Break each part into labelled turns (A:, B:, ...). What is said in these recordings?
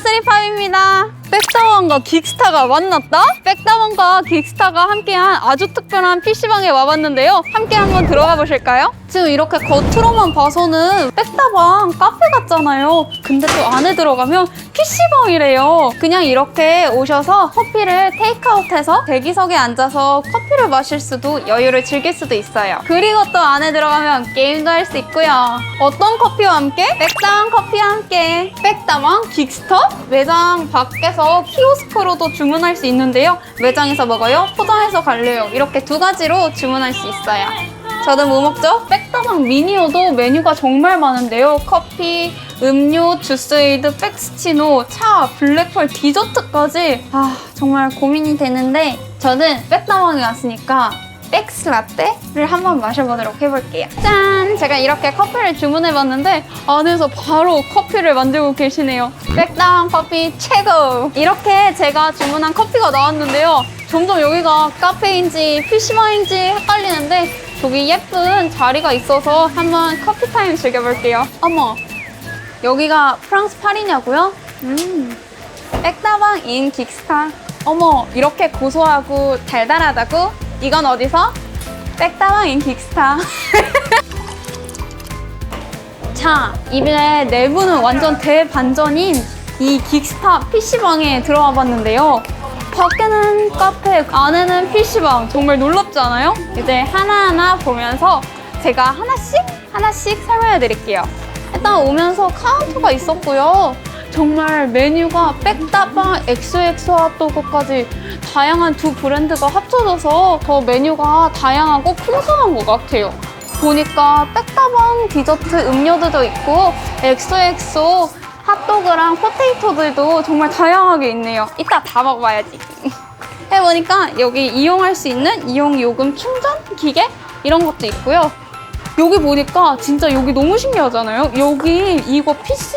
A: 쓰리파입니다. 백다 원과 긱스타가 만났다? 백다원과 긱스타가 함께한 아주 특별한 PC방에 와봤는데요. 함께 한번 들어가 보실까요? 지금 이렇게 겉으로만 봐서는 백다방 카페 같잖아요. 근데 또 안에 들어가면 PC방이래요. 그냥 이렇게 오셔서 커피를 테이크아웃해서 대기석에 앉아서 커피를 마실 수도 여유를 즐길 수도 있어요. 그리고 또 안에 들어가면 게임도 할 수 있고요. 어떤 커피와 함께? 백다방 커피와 함께 백다방 긱스터 매장 밖에서 키 오스크로도 주문할 수 있는데요. 매장에서 먹어요? 포장해서 갈래요? 이렇게 두 가지로 주문할 수 있어요. 저는 뭐 먹죠? 백다방 미니어도 메뉴가 정말 많은데요. 커피, 음료, 주스에이드, 백스치노, 차, 블랙펄, 디저트까지 아 정말 고민이 되는데 저는 백다방에 왔으니까 백스 라떼를 한번 마셔보도록 해볼게요. 짠! 제가 이렇게 커피를 주문해봤는데 안에서 바로 커피를 만들고 계시네요. 백다방 커피 최고! 이렇게 제가 주문한 커피가 나왔는데요. 점점 여기가 카페인지 PC방인지 헷갈리는데 저기 예쁜 자리가 있어서 한번 커피 타임 즐겨볼게요. 어머, 여기가 프랑스 파리냐고요? 음, 백다방 인 긱스타. 어머, 이렇게 고소하고 달달하다고? 이건 어디서? 백다방 인 긱스타. 자, 이번에 내부는 완전 대반전인 이 긱스타 PC방에 들어와 봤는데요. 밖에는 카페, 안에는 PC방. 정말 놀랍지 않아요? 이제 하나하나 보면서 제가 하나씩, 하나씩 설명해 드릴게요. 일단 오면서 카운터가 있었고요. 정말 메뉴가 백다방 엑소엑소 핫도그까지 다양한 두 브랜드가 합쳐져서 더 메뉴가 다양하고 풍성한 것 같아요. 보니까 백다방 디저트 음료들도 있고 엑소엑소 핫도그랑 포테이토들도 정말 다양하게 있네요. 이따 다 먹어봐야지. 해보니까 여기 이용할 수 있는 이용 요금 충전 기계 이런 것도 있고요. 여기 보니까 진짜 여기 너무 신기하잖아요. 여기 이거 PC?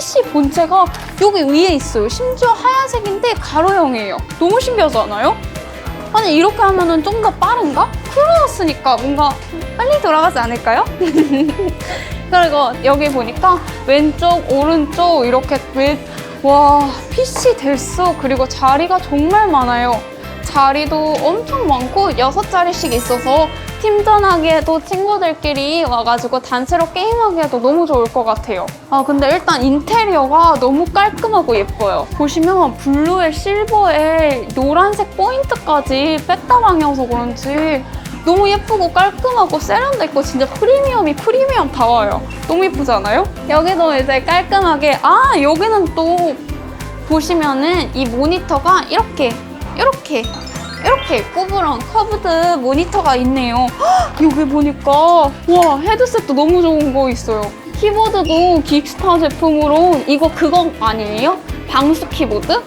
A: PC 본체가 여기 위에 있어요. 심지어 하얀색인데 가로형이에요. 너무 신기하잖아요? 아니 이렇게 하면은 좀 더 빠른가? 풀어놨으니까 뭔가 빨리 돌아가지 않을까요? 그리고 여기 보니까 왼쪽, 오른쪽 이렇게 왼, 와 PC 됐어. 그리고 자리가 정말 많아요. 자리도 엄청 많고 여섯 자리씩 있어서 팀전하기에도 친구들끼리 와가지고 단체로 게임하기에도 너무 좋을 것 같아요. 아 근데 일단 인테리어가 너무 깔끔하고 예뻐요. 보시면 블루에 실버에 노란색 포인트까지 백다방이어서 그런지 너무 예쁘고 깔끔하고 세련돼 있고 진짜 프리미엄이 프리미엄 다 와요. 너무 예쁘지 않아요? 여기도 이제 깔끔하게 아 여기는 또 보시면은 이 모니터가 이렇게 이렇게 이렇게 꾸부랑 커브드 모니터가 있네요. 헉, 여기 보니까 와 헤드셋도 너무 좋은 거 있어요. 키보드도 긱스타 제품으로 이거 그거 아니에요? 방수 키보드? 헉,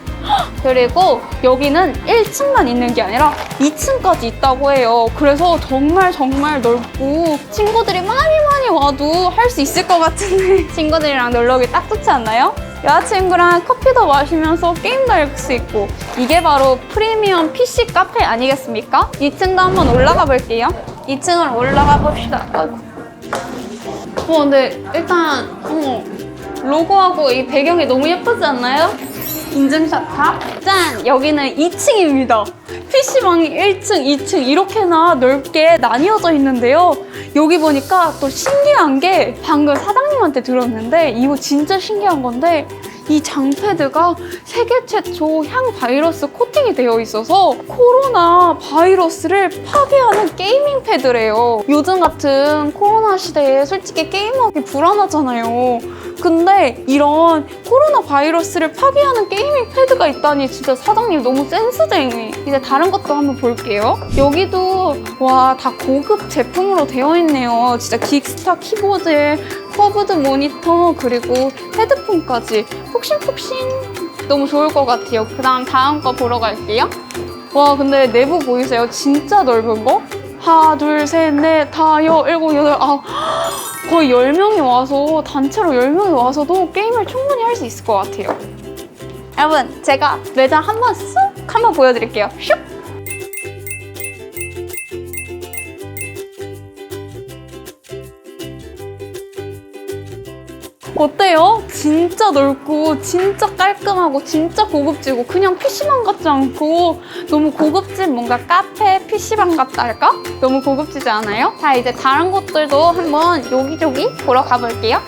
A: 그리고 여기는 1층만 있는 게 아니라 2층까지 있다고 해요. 그래서 정말 정말 넓고 친구들이 많이 많이 와도 할 수 있을 것 같은데 친구들이랑 놀러 오기 딱 좋지 않나요? 여자친구랑 커피도 마시면서 게임도 할 수 있고 이게 바로 프리미엄 PC 카페 아니겠습니까? 2층도 한번 올라가 볼게요 2층을 올라가 봅시다 아이고. 어 근데 일단 어머 로고하고 이 배경이 너무 예쁘지 않나요? 인증샷 탑? 짠! 여기는 2층입니다. PC방이 1층, 2층 이렇게나 넓게 나뉘어져 있는데요. 여기 보니까 또 신기한 게 방금 사장님한테 들었는데 이거 진짜 신기한 건데 이 장패드가 세계 최초 향 바이러스 코팅이 되어 있어서 코로나 바이러스를 파괴하는 게이밍 패드래요. 요즘 같은 코로나 시대에 솔직히 게임하기 불안하잖아요. 근데 이런 코로나 바이러스를 파괴하는 게이밍 패드가 있다니 진짜 사장님 너무 센스쟁이. 이제 다른 것도 한번 볼게요. 여기도 와 다 고급 제품으로 되어 있네요. 진짜 긱스타 키보드에 커브드 모니터 그리고 헤드폰까지 폭신폭신 너무 좋을 것 같아요. 그 다음 다음 거 보러 갈게요. 와 근데 내부 보이세요? 진짜 넓은 거? 하나 둘 셋 넷 다여 일곱 여덟 아홉 거의 10명이 와서 단체로 10명이 와서도 게임을 충분히 할 수 있을 것 같아요. 여러분 제가 매장 한번 쑥 한번 보여드릴게요. 슉! 어때요? 진짜 넓고 진짜 깔끔하고 진짜 고급지고 그냥 PC방 같지 않고 너무 고급진 뭔가 카페 PC방 같다 할까? 너무 고급지지 않아요? 자 이제 다른 곳들도 한번 여기저기 보러 가볼게요.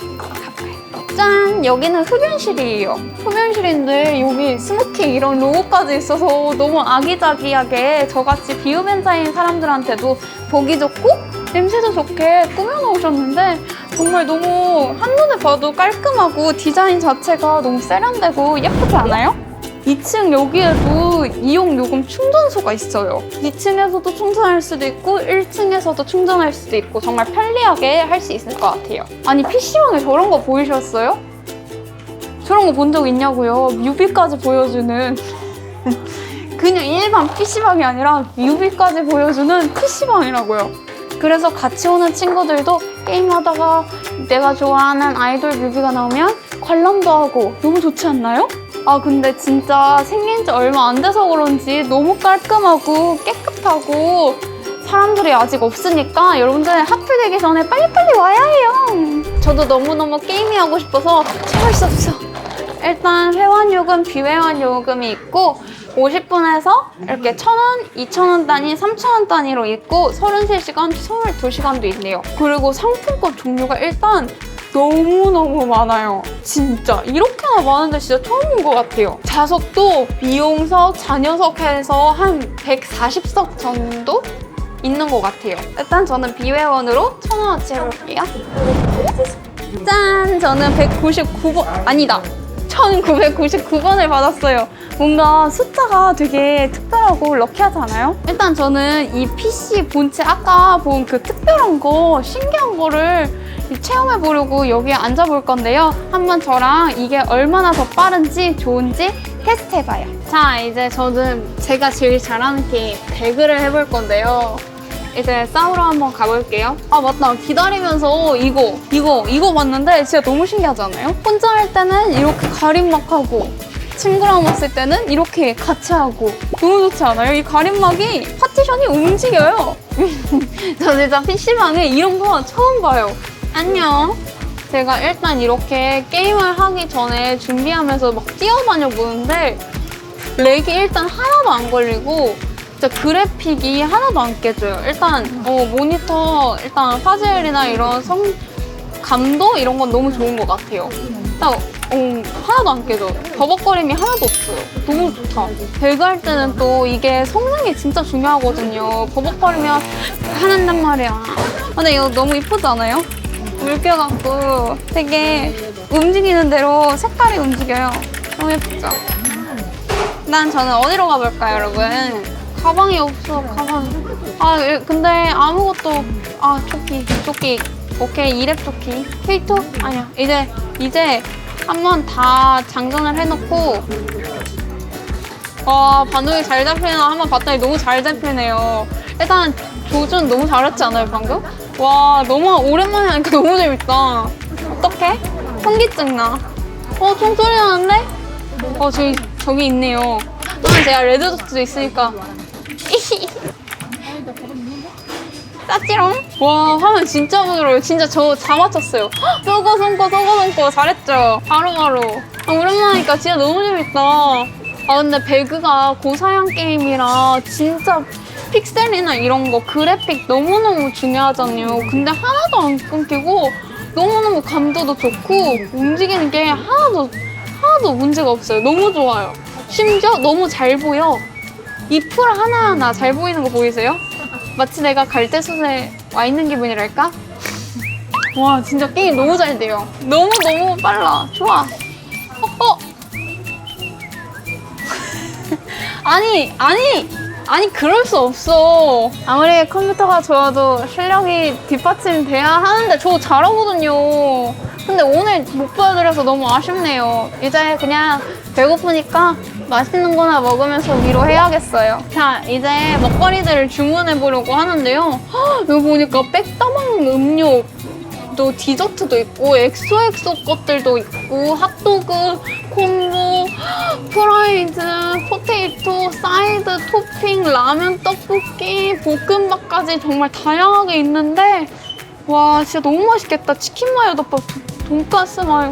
A: 짠! 여기는 흡연실이에요. 흡연실인데 여기 스모킹 이런 로고까지 있어서 너무 아기자기하게 저같이 비흡연자인 사람들한테도 보기 좋고 냄새도 좋게 꾸며놓으셨는데 정말 너무 한눈에 봐도 깔끔하고 디자인 자체가 너무 세련되고 예쁘지 않아요? 2층 여기에도 이용 요금 충전소가 있어요. 2층에서도 충전할 수도 있고 1층에서도 충전할 수도 있고 정말 편리하게 할 수 있을 것 같아요. 아니 PC방에 저런 거 보이셨어요? 저런 거 본 적 있냐고요? 뮤비까지 보여주는 그냥 일반 PC방이 아니라 뮤비까지 보여주는 PC방이라고요. 그래서 같이 오는 친구들도 게임하다가 내가 좋아하는 아이돌 뮤비가 나오면 관람도 하고 너무 좋지 않나요? 아 근데 진짜 생긴 지 얼마 안 돼서 그런지 너무 깔끔하고 깨끗하고 사람들이 아직 없으니까 여러분들 하필 되기 전에 빨리빨리 와야 해요. 저도 너무너무 게임이 하고 싶어서 참을 수 없어. 일단 회원 요금, 비회원 요금이 있고 50분에서 이렇게 1,000원, 2,000원 단위, 3,000원 단위로 있고 33시간, 22시간도 있네요. 그리고 상품권 종류가 일단 너무너무 많아요. 진짜. 이렇게나 많은데 진짜 처음인 것 같아요. 좌석도 미용석, 자녀석 해서 한 140석 정도 있는 것 같아요. 일단 저는 비회원으로 1,000원어치 해볼게요. 짠! 저는 199번, 아니다. 1999번을 받았어요. 뭔가 숫자가 되게 특별하고 럭키하지 않아요? 일단 저는 이 PC 본체 아까 본 그 특별한 거, 신기한 거를 체험해 보려고 여기에 앉아 볼 건데요. 한번 저랑 이게 얼마나 더 빠른지 좋은지 테스트 해봐요. 자, 이제 저는 제가 제일 잘하는 게임 배그를 해볼 건데요. 이제 싸우러 한번 가볼게요. 아 맞다 기다리면서 이거 이거 이거 봤는데 진짜 너무 신기하지 않아요? 혼자 할 때는 이렇게 가림막 하고 친구랑 왔을 때는 이렇게 같이 하고 너무 좋지 않아요? 이 가림막이 파티션이 움직여요. 저 진짜 PC방에 이런 거 처음 봐요. 안녕. 제가 일단 이렇게 게임을 하기 전에 준비하면서 막 뛰어다녀 보는데 렉이 일단 하나도 안 걸리고 진짜 그래픽이 하나도 안 깨져요. 일단 어, 모니터 일단 화질이나 이런 성 감도 이런 건 너무 좋은 것 같아요. 딱 어, 하나도 안 깨져. 버벅거림이 하나도 없어요. 너무 좋다. 배그 할 때는 또 이게 성능이 진짜 중요하거든요. 버벅거리면 화난단 말이야. 근데 이거 너무 이쁘지 않아요? 물겨갖고 되게 움직이는 대로 색깔이 움직여요. 너무 예쁘죠? 난 저는 어디로 가볼까요, 여러분? 가방이 없어, 가방. 아, 예, 근데 아무것도, 아, 조끼, 조끼. 오케이, 이랩 조끼. K2? 아니야. 이제, 이제 한번 다 장전을 해놓고, 와, 반동이 잘 잡히나 한번 봤더니 너무 잘 잡히네요. 일단 조준 너무 잘했지 않아요, 방금? 와, 너무 오랜만에 하니까 너무 재밌다. 어떡해? 현기증 나. 어, 총소리 나는데? 어, 저기, 저기 있네요. 저는 제가 레드도트도 있으니까. 쌌지롱? 와, 화면 진짜 부드러워요. 진짜 저. 헉, 쏘고 손고 쏘고 손고 잘했죠? 바로바로. 아, 오랜만에 하니까 진짜 너무 재밌다. 아, 근데 배그가 고사양 게임이라 진짜 픽셀이나 이런 거 그래픽 너무너무 중요하잖아요. 근데 하나도 안 끊기고 너무너무 감도도 좋고 움직이는 게 하나도 하나도 문제가 없어요. 너무 좋아요. 심지어 너무 잘 보여. 이 풀 하나하나 잘 보이는 거 보이세요? 마치 내가 갈대숲에 와 있는 기분이랄까? 와 진짜 게임 너무 잘 돼요. 너무 너무 빨라. 좋아. 어, 어. 아니 아니 아니 그럴 수 없어. 아무리 컴퓨터가 좋아도 실력이 뒷받침돼야 하는데 저 잘하거든요. 근데 오늘 못 보여드려서 너무 아쉽네요. 이제 그냥 배고프니까 맛있는 거나 먹으면서 위로해야겠어요. 자, 이제 먹거리들을 주문해 보려고 하는데요. 헉, 여기 보니까 백다방 음료 또 디저트도 있고 엑소엑소 것들도 있고 핫도그, 콤보, 프라이드, 포테이토, 사이드, 토핑, 라면, 떡볶이, 볶음밥까지 정말 다양하게 있는데 와 진짜 너무 맛있겠다 치킨 마요 덮밥, 돈가스 마요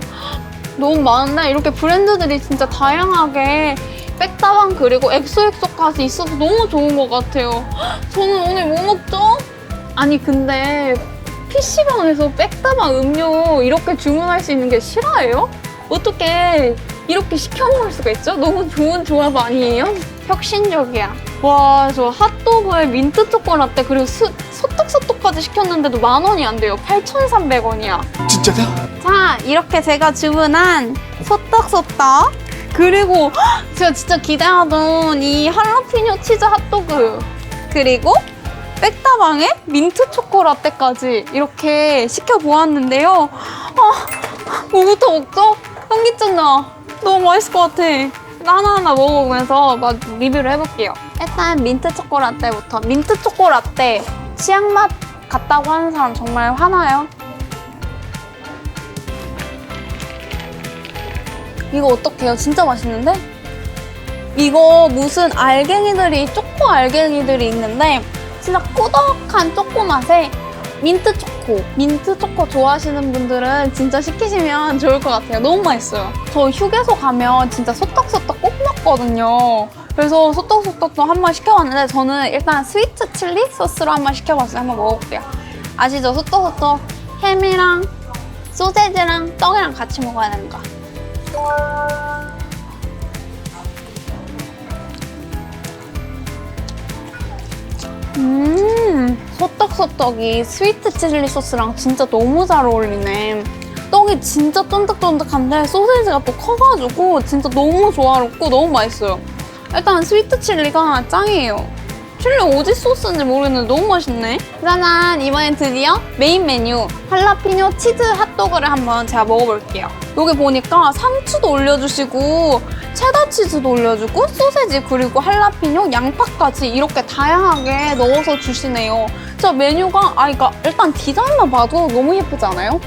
A: 너무 많은데 이렇게 브랜드들이 진짜 다양하게 백다방 그리고 엑소엑소까지 있어서 너무 좋은 것 같아요. 헉, 저는 오늘 뭐 먹죠? 아니 근데 PC방에서 백다방 음료 이렇게 주문할 수 있는 게 실화예요? 어떻게 이렇게 시켜 먹을 수가 있죠? 너무 좋은 조합 아니에요? 혁신적이야. 와, 저 핫도그에 민트 초코 라떼 그리고 수, 소떡소떡까지 시켰는데도 만 원이 안 돼요. 8,300원이야.
B: 진짜다?
A: 자, 이렇게 제가 주문한 소떡소떡 그리고 헉, 제가 진짜 기대하던 이 할라피뇨 치즈 핫도그 그리고 백다방에 민트 초코 라떼까지 이렇게 시켜보았는데요. 아, 뭐부터 먹죠? 현기증 나. 너무 맛있을 것 같아. 하나하나 먹어보면서 막 리뷰를 해볼게요. 일단 민트 초코 라떼부터. 민트 초코 라떼 치약 맛 같다고 하는 사람 정말 화나요? 이거 어떡해요? 진짜 맛있는데? 이거 무슨 알갱이들이, 초코 알갱이들이 있는데, 진짜 꾸덕한 초코 맛에 민트 초코. 민트 초코 좋아하시는 분들은 진짜 시키시면 좋을 것 같아요. 너무 맛있어요. 저 휴게소 가면 진짜 소떡소떡 꼭 먹거든요. 그래서 소떡소떡도 한번 시켜봤는데, 저는 일단 스위트 칠리 소스로 한번 시켜봤어요. 한번 먹어볼게요. 아시죠? 소떡소떡 햄이랑 소세지랑 떡이랑 같이 먹어야 되는 거. 음, 소떡소떡이 스위트 칠리 소스랑 진짜 너무 잘 어울리네. 떡이 진짜 쫀득쫀득한데 소세지가 또 커가지고 진짜 너무 조화롭고 너무 맛있어요. 일단 스위트 칠리가 짱이에요. 칠리 어디 소스인지 모르겠는데 너무 맛있네. 짜잔! 이번엔 드디어 메인 메뉴 할라피뇨 치즈 핫도그를 한번 제가 먹어볼게요. 여기 보니까 상추도 올려주시고 체다 치즈도 올려주고 소세지 그리고 할라피뇨 양파까지 이렇게 다양하게 넣어서 주시네요. 진짜 메뉴가 아 그러니까 일단 디자인만 봐도 너무 예쁘지 않아요?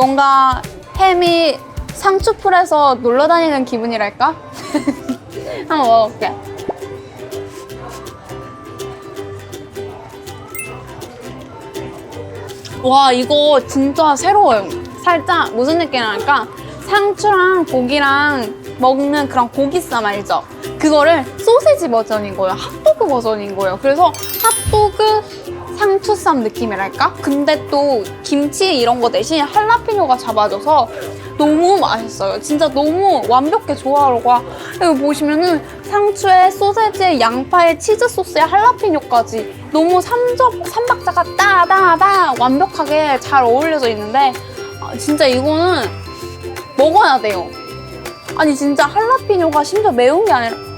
A: 뭔가 햄이 상추풀에서 놀러 다니는 기분이랄까? 한번 먹어볼게. 와 이거 진짜 새로워요. 살짝 무슨 느낌이랄까? 상추랑 고기랑 먹는 그런 고기쌈 알죠? 그거를 소세지 버전인 거예요. 핫도그 버전인 거예요. 그래서 핫도그 상추쌈 느낌이랄까? 근데 또 김치 이런 거 대신 할라피뇨가 잡아줘서 너무 맛있어요. 진짜 너무 완벽해 조화로가. 여기 보시면은 상추에 소세지에 양파에 치즈 소스에 할라피뇨까지 너무 삼적 삼박자가 따다다 완벽하게 잘 어울려져 있는데 아, 진짜 이거는 먹어야 돼요. 아니 진짜 할라피뇨가 심지어 매운 게 아니라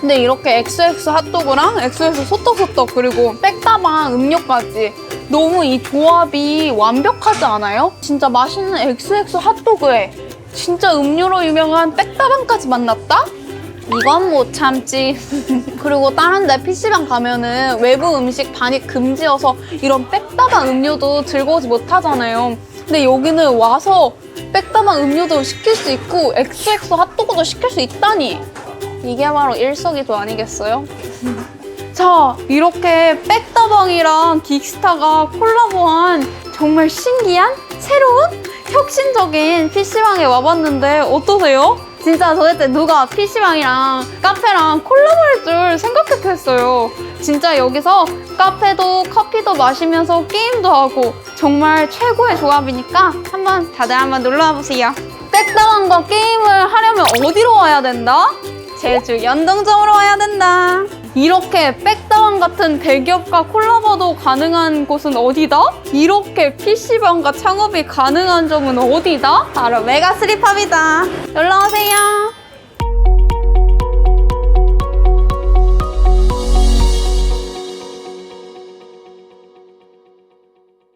A: 근데 이렇게 XX 핫도그랑 XX 소떡소떡 그리고 백다방 음료까지 너무 이 조합이 완벽하지 않아요? 진짜 맛있는 XX 핫도그에 진짜 음료로 유명한 백다방까지 만났다? 이건 못 참지. 그리고 다른 데 PC방 가면은 외부 음식 반입 금지여서 이런 백다방 음료도 즐거우지 못하잖아요. 근데 여기는 와서 백다방 음료도 시킬 수 있고 XX 핫도그도 시킬 수 있다니. 이게 바로 일석이조 아니겠어요? 자, 이렇게 백다방이랑 긱스타가 콜라보한 정말 신기한 새로운 혁신적인 PC방에 와봤는데 어떠세요? 진짜 도대체 누가 PC방이랑 카페랑 콜라보할 줄 생각했겠어요. 진짜 여기서 카페도 커피도 마시면서 게임도 하고 정말 최고의 조합이니까 한번 다들 한번 놀러와 보세요. 백다방과 게임을 하려면 어디로 와야 된다? 제주 연동점으로 와야 된다. 이렇게 백다방 같은 대기업과 콜라보도 가능한 곳은 어디다? 이렇게 PC방과 창업이 가능한 점은 어디다? 바로 메가스리팝이다. 놀러오세요.